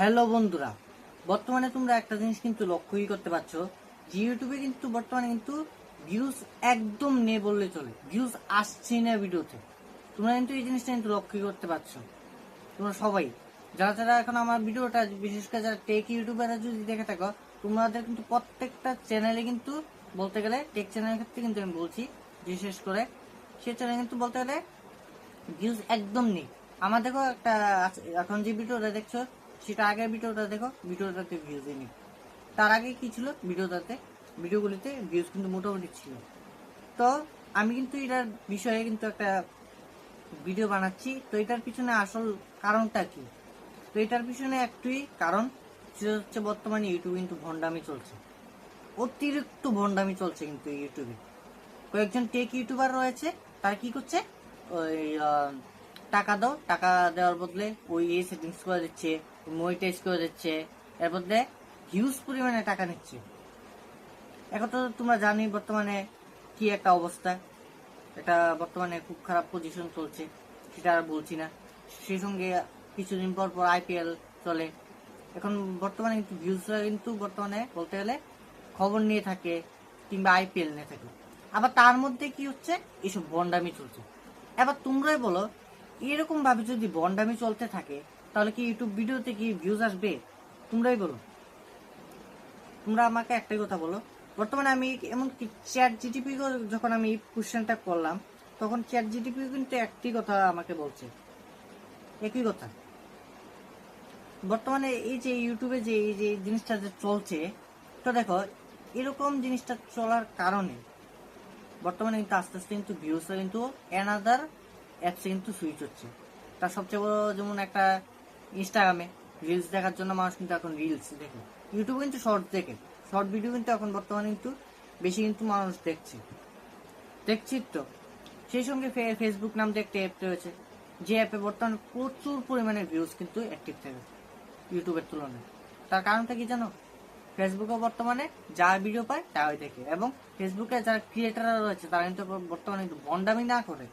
Hello বন্ধুরা। বর্তমানে তোমরা একটা জিনিস কিন্তু লক্ষ্যই করতে পারছ। যে ইউটিউবে কিন্তু বর্তমানে কিন্তু ভিউজ একদম নেই বললে চলে। ভিউজ আসছে না ভিডিওতে তোমরা কিন্তু এই জিনিসটা কিন্তু লক্ষ্যই করতে পারছ। তোমরা সবাই, যারা যারা এখন আমার ভিডিওটা বিশেষ করে যারা টেক ইউটিউবাররা যদি দেখে থাকো, তোমাদের কিন্তু প্রত্যেকটা চ্যানেলে কিন্তু বলতে গেলে টেক চ্যানেলের ক্ষেত্রে কিন্তু আমি বলছি, বিশেষ করে সে চ্যানেলে কিন্তু বলতে গেলে ভিউজ একদম নেই। আমার দেখো একটা এখন যে ভিডিওটা দেখছ সেটা আগের ভিডিওটা দেখো, ভিডিওটাতে ভিউজ নেই তার আগে কি ছিল? ভিডিওটাতে, ভিডিওগুলিতে ভিউজ কিন্তু মোটামুটি ছিল। তো আমি কিন্তু এটার বিষয়ে কিন্তু একটা ভিডিও বানাচ্ছি। তো এটার পিছনে আসল কারণটা কি? তো এটার পিছনে একটুই কারণ, সেটা হচ্ছে বর্তমানে ইউটিউবে কিন্তু ভণ্ডামি চলছে। অতিরিক্ত ভণ্ডামি চলছে কিন্তু ইউটিউবে কয়েকজন টেক ইউটিউবার রয়েছে, তারা কি করছে? ওই টাকা দাও, টাকা দেওয়ার বদলে ওই এই সেটিংস করে দিচ্ছে। মনিটাইজ করে দিচ্ছে, এর মধ্যে হিউজ পরিমাণে টাকা নিচ্ছে। এখন তো তোমরা জানি বর্তমানে কি একটা অবস্থা। এটা বর্তমানে খুব খারাপ পজিশন চলছে, সেটা আর বলছি না। সেই সঙ্গে কিছুদিন পর পর আইপিএল চলে। এখন বর্তমানে কিন্তু ভিউজরা কিন্তু বর্তমানে বলতে গেলে খবর নিয়ে থাকে কিংবা আইপিএল নিয়ে থাকে। আবার তার মধ্যে কি হচ্ছে? এইসব বন্ডামি চলছে। এবার তোমরাই বলো এরকম ভাবে যদি বন্ডামি চলতে থাকে তাহলে কি ইউটিউব ভিডিওতে কি ভিউজ আসবে? তোমরাই বলো। তোমরা আমাকে একটাই কথা বলো। বর্তমানে আমি এমন কি চ্যাট জিটিপি যখন আমি কোশ্চেনটা করলাম, তখন চ্যাট জিটিপি কিন্তু একটি কথা আমাকে বলছে। একই কথা। বর্তমানে এই যে ইউটিউবে যে, এই যে জিনিসটা যে চলছে, তো দেখো, এরকম জিনিসটা চলার কারণে বর্তমানে কিন্তু আস্তে আস্তে কিন্তু ভিউসটা কিন্তু অ্যানাদার অ্যাপসে কিন্তু সুইচ হচ্ছে। তার সবচেয়ে বড় যেমন একটা ইনস্টাগ্রামে রিলস দেখার জন্য মানুষ কিন্তু এখন রিলস দেখে। ইউটিউবে কিন্তু শর্ট দেখে। শর্ট ভিডিও কিন্তু এখন বর্তমানে কিন্তু বেশি কিন্তু মানুষ দেখছে। দেখছি তো। সেই সঙ্গে ফেসবুক নাম দিয়ে একটা অ্যাপ রয়েছে। যে অ্যাপে বর্তমানে প্রচুর পরিমাণে ভিউজ কিন্তু অ্যাক্টিভ থাকে ইউটিউবের তুলনায়। তার কারণটা কি জানো? ফেসবুকে বর্তমানে যা ভিডিও পায় তাই দেখে। এবং ফেসবুকে যারা ক্রিয়েটাররা রয়েছে, তারা কিন্তু বর্তমানে কিন্তু বন্ডামি না করে,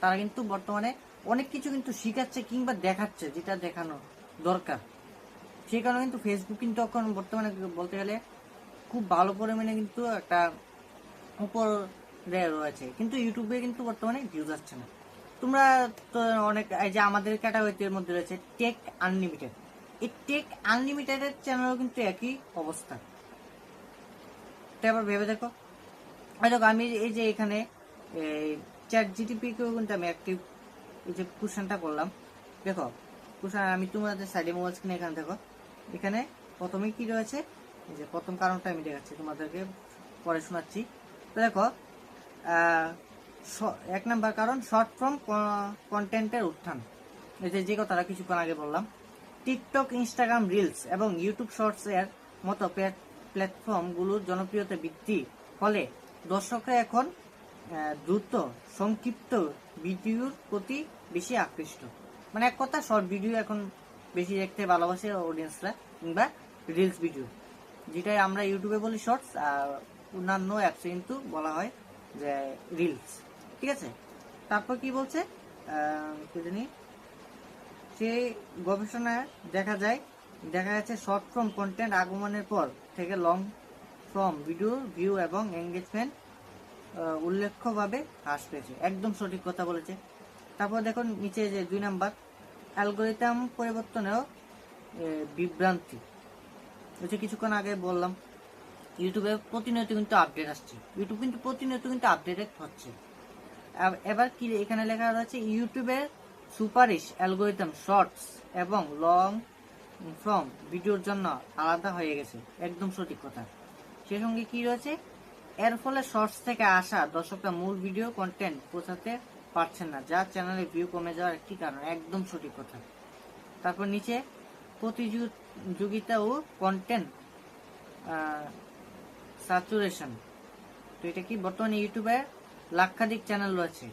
তারা কিন্তু বর্তমানে অনেক কিছু কিন্তু শিখাচ্ছে কিংবা দেখাচ্ছে, যেটা দেখানো দরকার। সেই কারণে কিন্তু ফেসবুক কিন্তু এখন বর্তমানে বলতে গেলে খুব ভালো পরিমাণে কিন্তু একটা উপর রয়েছে। কিন্তু ইউটিউবে কিন্তু বর্তমানে ভিউজ আসছে না। তোমরা তো অনেক, এই যে আমাদের ক্যাটাগরির মধ্যে রয়েছে টেক আনলিমিটেড এই টেক আনলিমিটেডের চ্যানেলও কিন্তু একই অবস্থা। তো এবার ভেবে দেখো। দেখো, আমি এই যে এখানে চ্যাট জিটিপি কেও কিন্তু আমি একটি এই যে কুশনটা করলাম, দেখো, কুশন আমি তোমাদের সাইডে মোবাইল স্ক্রিনে এখানে দেখো, এখানে প্রথমে কি রয়েছে? এই যে প্রথম কারণটা আমি দেখাচ্ছি, তোমাদেরকে পরে শোনাচ্ছি। তো দেখো এক নাম্বার কারণ শর্ট ফর্ম কন্টেন্টের উত্থান। এই যে যে কথাটা কিছুক্ষণ আগে বললাম টিকটক ইনস্টাগ্রাম রিলস এবং ইউটিউব শর্টস এর মতো প্ল্যাটফর্মগুলোর জনপ্রিয়তা বৃদ্ধি ফলে দর্শকরা এখন দ্রুত সংক্ষিপ্ত ভিডিওর প্রতি বেশি আকৃষ্ট। মানে এক কথা শর্ট ভিডিও এখন বেশি দেখতে ভালোবাসে অডিয়েন্সরা কিংবা রিলস ভিডিও যেটাই আমরা ইউটিউবে বলি শর্টস আর অন্যান্য অ্যাপসে কিন্তু বলা হয় যে রিলস ঠিক আছে? তারপর কি বলছে? জানি? সেই গবেষণায় দেখা যায়, দেখা যাচ্ছে শর্ট ফর্ম কন্টেন্ট আগমনের পর থেকে লং ফর্ম ভিডিও ভিউ এবং এঙ্গেজমেন্ট উল্লেখ্যভাবে হ্রাস পেয়েছে। একদম সঠিক কথা বলেছে। তারপর দেখুন, নিচে যে দুই নাম্বার, অ্যালগোরিদম পরিবর্তনেও বিভ্রান্তি। হচ্ছে কিছুক্ষণ আগে বললাম, ইউটিউবে প্রতিনিয়ত কিন্তু আপডেট আসছে। ইউটিউব কিন্তু প্রতিনিয়ত কিন্তু আপডেটেড হচ্ছে। এবার কি, এখানে লেখা রয়েছে ইউটিউবের সুপারিশ, অ্যালগোরিদম শর্টস এবং লং ফর্ম ভিডিওর জন্য আলাদা হয়ে গেছে। একদম সঠিক কথা। সেই সঙ্গে কি রয়েছে, এর ফলে শর্টস থেকে আসা দর্শকরা মূল ভিডিও কন্টেন্ট পৌঁছাতে পারছেন না। যা চ্যানেলে ভিউ কমে যাওয়ার একটি কারণ, একদম সঠিক কথা। তারপর নিচে প্রতিযোগিতা ও কন্টেন্ট স্যাচুরেশন তো এটা কি? বর্তমানে ইউটিউবে লাক্ষাধিক চ্যানেল রয়েছে।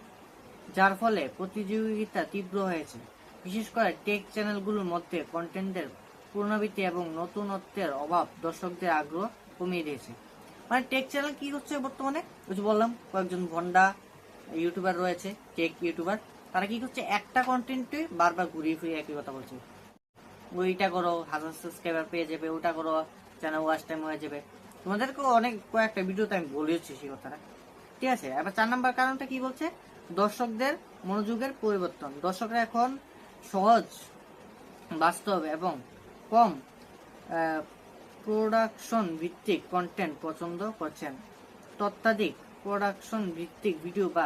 যার ফলে প্রতিযোগিতা তীব্র হয়েছে। বিশেষ করে টেক চ্যানেলগুলোর মধ্যে কন্টেন্টের পুনরাবৃত্তি এবং নতুনত্বের অভাব দর্শকদের আগ্রহ কমিয়ে দিয়েছে। মানে টেক চ্যানেল কি হচ্ছে বর্তমানে? বললাম, কয়েকজন ভন্ডা ইউটিউবার রয়েছে টেক ইউটিউবার, তারা কি করছে, একটা কন্টেন্টে বারবার ঘুরিয়ে ফিরিয়ে একই কথা বলছে। ওইটা করো, হাজার সাবস্ক্রাইবার পেয়ে যাবে, ওটা করো চ্যানেল ওয়াচ টাইম হয়ে যাবে। তোমাদেরকে অনেক কয়েকটা ভিডিওতে আমি বলেছি সেই কথাটা। ঠিক আছে? এবার চার নাম্বার কারণটা কি বলছে? দর্শকদের মনোযোগের পরিবর্তন। দর্শকরা এখন সহজ, বাস্তব এবং কম প্রোডাকশন ভিত্তিক কন্টেন্ট পছন্দ করছেন। তত্ত্বাধিক প্রোডাকশন ভিত্তিক ভিডিও বা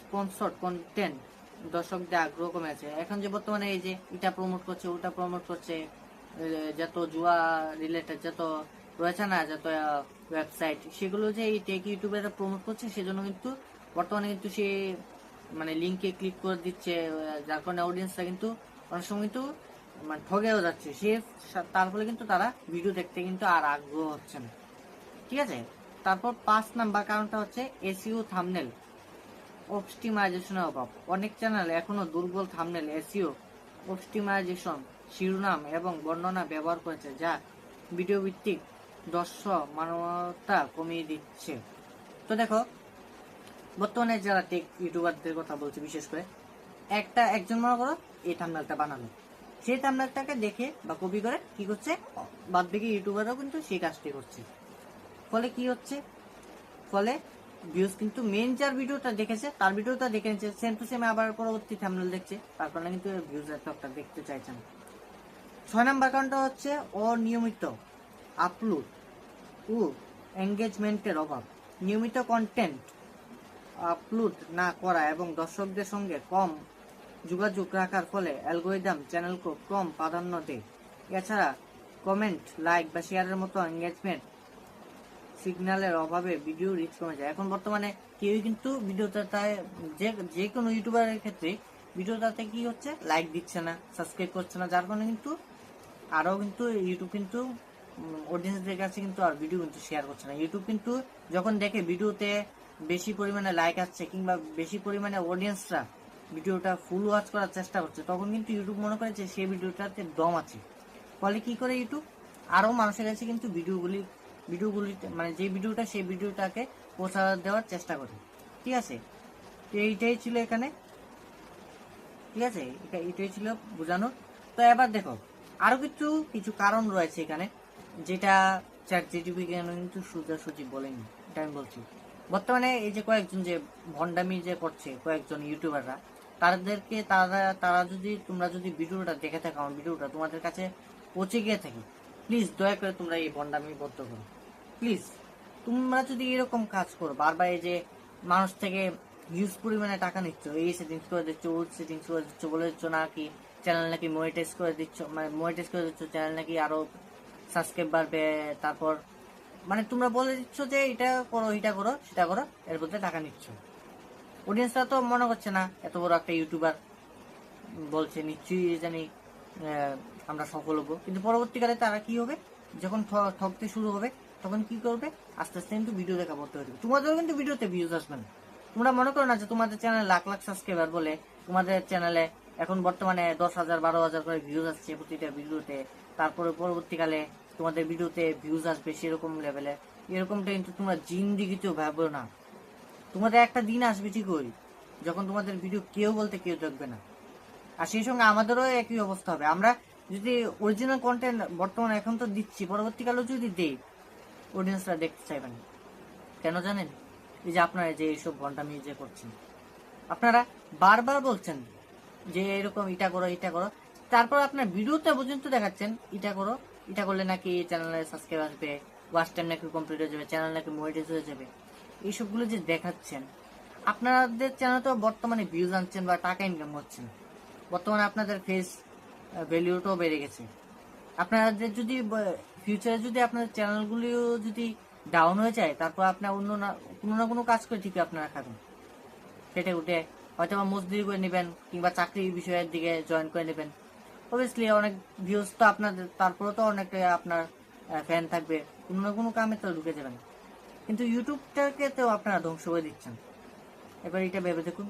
স্পন্সর কন্টেন্ট দর্শকদের আগ্রহ কমে আছে এখন যে বর্তমানে এই যে এটা প্রমোট করছে, ওটা প্রমোট করছে যত জুয়া রিলেটেড যত রয়েছে না, যত ওয়েবসাইট সেগুলো যে এই টেক ইউটিউবেরা প্রমোট করছে, সেজন্য কিন্তু বর্তমানে কিন্তু সে মানে লিঙ্কে ক্লিক করে দিচ্ছে, যার কারণে অডিয়েন্সটা কিন্তু অনেক সময় কিন্তু মানে ঠগেও যাচ্ছে। সে তার ফলে কিন্তু তারা ভিডিও দেখতে কিন্তু আর আগ্রহ হচ্ছে না। ঠিক আছে? তারপর পাঁচ নাম্বার কারণটা হচ্ছে এসইও থামনেল অপটিমাইজেশনের অভাব। অনেক চ্যানেল এখনও দুর্বল থামনেল এসিও অপটিমাইজেশন শিরোনাম এবং বর্ণনা ব্যবহার করেছে, যা ভিডিও ভিত্তিক দর্শক মানবতা কমিয়ে দিচ্ছে। তো দেখো, বর্তমানে যারা টেক ইউটিউবারদের কথা বলছে, বিশেষ করে, একটা একজন মনে করো এই থামনেলটা বানালো। সেই থামনেলটাকে দেখে বা কপি করে কি করছে? বাদ বাকি ইউটিউবাররাও কিন্তু সেই কাজটি করছে। ফলে কি হচ্ছে? ফলে ভিউজ কিন্তু মেন যার ভিডিওটা দেখেছে, তার ভিডিওটা দেখে নিচ্ছে সেম টু সেম আবার পরবর্তী থামনেল দেখছে, তার কারণে কিন্তু ভিউজ একটা দেখতে চাইছে না। ছয় নাম্বার কারণটা হচ্ছে অনিয়মিত আপলোড ও এঙ্গেজমেন্টের অভাব। নিয়মিত কন্টেন্ট আপলোড না করা এবং দর্শকদের সঙ্গে কম যোগাযোগ রাখার ফলে অ্যালগোরিদম চ্যানেলকে কম প্রাধান্য দেয়। এছাড়া কমেন্ট লাইক বা শেয়ারের মতো এঙ্গেজমেন্ট সিগন্যালের অভাবে ভিডিও রিচ কমে যায়। এখন বর্তমানে কেউই কিন্তু ভিডিওটাতে যে যে কোনো ইউটিউবারের ক্ষেত্রে ভিডিওটাতে কি হচ্ছে? লাইক দিচ্ছে না সাবস্ক্রাইব করছে না, যার কারণে কিন্তু আরও কিন্তু ইউটিউব কিন্তু অডিয়েন্সদের কাছে কিন্তু আর ভিডিও কিন্তু শেয়ার করছে না। ইউটিউব কিন্তু যখন দেখে ভিডিওতে বেশি পরিমাণে লাইক আসছে কিংবা বেশি পরিমাণে অডিয়েন্সরা ভিডিওটা ফুল ওয়াচ করার চেষ্টা করছে, তখন কিন্তু ইউটিউব মনে করে যে সেই ভিডিওটাতে দম আছে। ফলে কি করে ইউটিউব আরও মানুষের কাছে কিন্তু ভিডিওগুলি ভিডিওগুলি মানে যে ভিডিওটা সেই ভিডিওটাকে পৌঁছা দেওয়ার চেষ্টা করে। ঠিক আছে? তো এইটাই ছিল এখানে। ঠিক আছে? এটা এটাই ছিল বোঝানো তো এবার দেখো, আরও কিছু কিছু কারণ রয়েছে এখানে, যেটা চ্যাট জিটিপি কিন্তু সোজাসুজি বলেনি। এটা আমি বলছি। বর্তমানে এই যে কয়েকজন যে ভণ্ডামি যে করছে, কয়েকজন ইউটিউবাররা, তাদেরকে তারা তারা যদি তোমরা যদি ভিডিওটা দেখে থাকো, আমার ভিডিওটা তোমাদের কাছে পৌঁছে গিয়ে থাকি, প্লিজ দয়া করে তোমরা এই ভণ্ডামি বদ্ধ করো। প্লিজ, তোমরা যদি এরকম কাজ করো, বারবার এই যে মানুষ থেকে হিউজ পরিমাণে টাকা নিচ্ছ, এই সেটিংস করে দিচ্ছ, ওই সেটিংস করে দিচ্ছ, বলে দিচ্ছ নাকি চ্যানেল নাকি মনিটাইজ করে দিচ্ছ মানে মনিটাইজ করে দিচ্ছ চ্যানেল নাকি আরও সাবস্ক্রাইব বাড়বে, তারপর মানে তোমরা বলে দিচ্ছ যে এটা করো এটা করো, সেটা করো, এর বলতে টাকা নিচ্ছ। অডিয়েন্সরা তো মনে করছে না, এত বড় একটা ইউটিউবার বলছে, নিশ্চয়ই জানি আমরা সফল হব। কিন্তু পরবর্তীকালে তারা কি হবে? যখন ঠকতে শুরু হবে তখন কি করবে? আস্তে আস্তে কিন্তু ভিডিও দেখা বলতে হবে তোমাদেরও কিন্তু ভিডিওতে ভিউজ আসবে না। তোমরা মনে করো না যে তোমাদের চ্যানেলে লাখ লাখ সাবস্ক্রাইবার বলে তোমাদের চ্যানেলে এখন বর্তমানে দশ হাজার, বারো হাজার করে ভিউজ আসছে প্রতিটা ভিডিওতে তারপরে পরবর্তীকালে তোমাদের ভিডিওতে ভিউজ আসবে সেরকম লেভেলে এরকমটা কিন্তু তোমরা জিন্দিগিতেও ভাবো না। তোমাদের একটা দিন আসবে ঠিকই, যখন তোমাদের ভিডিও কেউ বলতে কেউ দেখবে না। আর সেই সঙ্গে আমাদেরও একই অবস্থা হবে। আমরা যদি অরিজিনাল কন্টেন্ট বর্তমানে এখন তো দিচ্ছি, পরবর্তীকালেও যদি দেই অডিয়েন্সরা দেখতে চাইবে না। কেন জানেন? এই যে আপনারা যে এইসব ঘন্টামি যে করছেন। আপনারা বারবার বলছেন যে এরকম এটা করো এটা করো। তারপর আপনার ভিডিওতে পর্যন্ত দেখাচ্ছেন, এটা করো, এটা করলে নাকি চ্যানেলে সাবস্ক্রাইব আসবে ওয়াচ টাইম নাকি কমপ্লিট হয়ে যাবে চ্যানেল নাকি মনিটাইজ হয়ে যাবে। এইসবগুলো যে দেখাচ্ছেন, আপনাদের চ্যানেল তো বর্তমানে ভিউজ আনছেন বা টাকা ইনকাম করছেন বর্তমানে আপনাদের ফেস ভ্যালিউটাও বেড়ে গেছে। আপনাদের যদি ফিউচারে যদি আপনার চ্যানেলগুলিও যদি ডাউন হয়ে যায়, তারপর আপনার অন্য না, কোনো না কোনো কাজ করে ঠিকই আপনারা খাবেন। সেটা উঠে হয়তো বা মজদুরি করে নেবেন কিংবা চাকরি বিষয়ের দিকে জয়েন করে নেবেন। অবভিয়াসলি অনেক ভিউজ তো আপনার তারপরে তো অনেক আপনার ফ্যান থাকবে। কোনো না কোনো কামে তো ঢুকে যাবেন। কিন্তু ইউটিউবটাকে তো আপনারা ধ্বংস করে দিচ্ছেন। এবার এটা ভেবে দেখুন।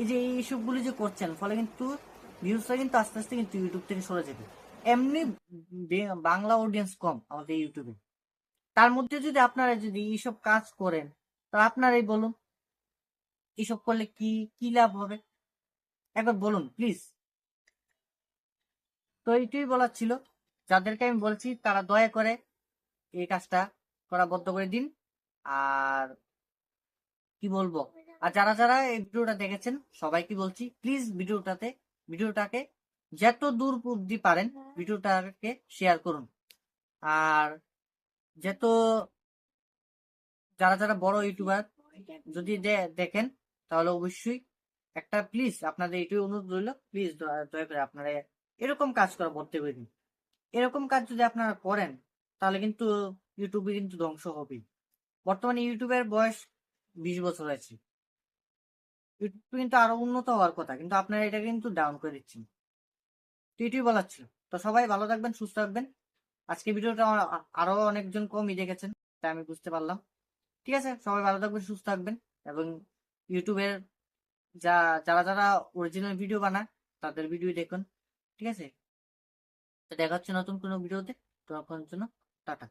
এই যে এই সবগুলি যে করছেন, ফলে কিন্তু ভিউজটা কিন্তু আস্তে আস্তে কিন্তু ইউটিউব থেকে সরে যাবে। এমনি বাংলা অডিয়েন্স কম আমাদের ইউটিউবে তার মধ্যে যদি আপনারা যদি এইসব কাজ করেন, তা আপনারাই বলুন, এইসব করলে কি কি লাভ হবে? একবার বলুন প্লিজ তো এইটাই বলার ছিল। যাদেরকে আমি বলছি, তারা দয়া করে এই কাজটা করা বদ্ধ করে দিন। আর কি বলব? আর যারা যারা এই ভিডিওটা দেখেছেন, সবাইকে বলছি প্লিজ ভিডিওটাতে, ভিডিওটাকে যত দূর অব্দি পারেন ভিডিওটাকে শেয়ার করুন। আর যত যারা যারা বড় ইউটিউবার যদি দেখেন তাহলে অবশ্যই একটা প্লিজ আপনাদের এটুকু অনুরোধ রইল প্লিজ দয়া করে আপনারা এরকম কাজ করা বলতে পারেন। এরকম কাজ যদি আপনারা করেন তাহলে কিন্তু ইউটিউবে কিন্তু ধ্বংস হবেই। বর্তমানে ইউটিউবের বয়স বিশ বছর আছে। ইউটিউব কিন্তু আরও উন্নত হওয়ার কথা কিন্তু আপনারা এটা কিন্তু ডাউন করে দিচ্ছেন। এটাই বলার ছিল তো সবাই ভালো থাকবেন, সুস্থ থাকবেন। আজকে ভিডিওটা আরও অনেকজন কমই দেখেছেন, তাই আমি বুঝতে পারলাম। ঠিক আছে, সবাই ভালো থাকবেন, সুস্থ থাকবেন এবং ইউটিউবের যা, যারা যারা অরিজিনাল ভিডিও বানায়, তাদের ভিডিও দেখুন। ঠিক আছে? তো দেখা হচ্ছে নতুন কোনো ভিডিওতে তখন জন্য টাটা।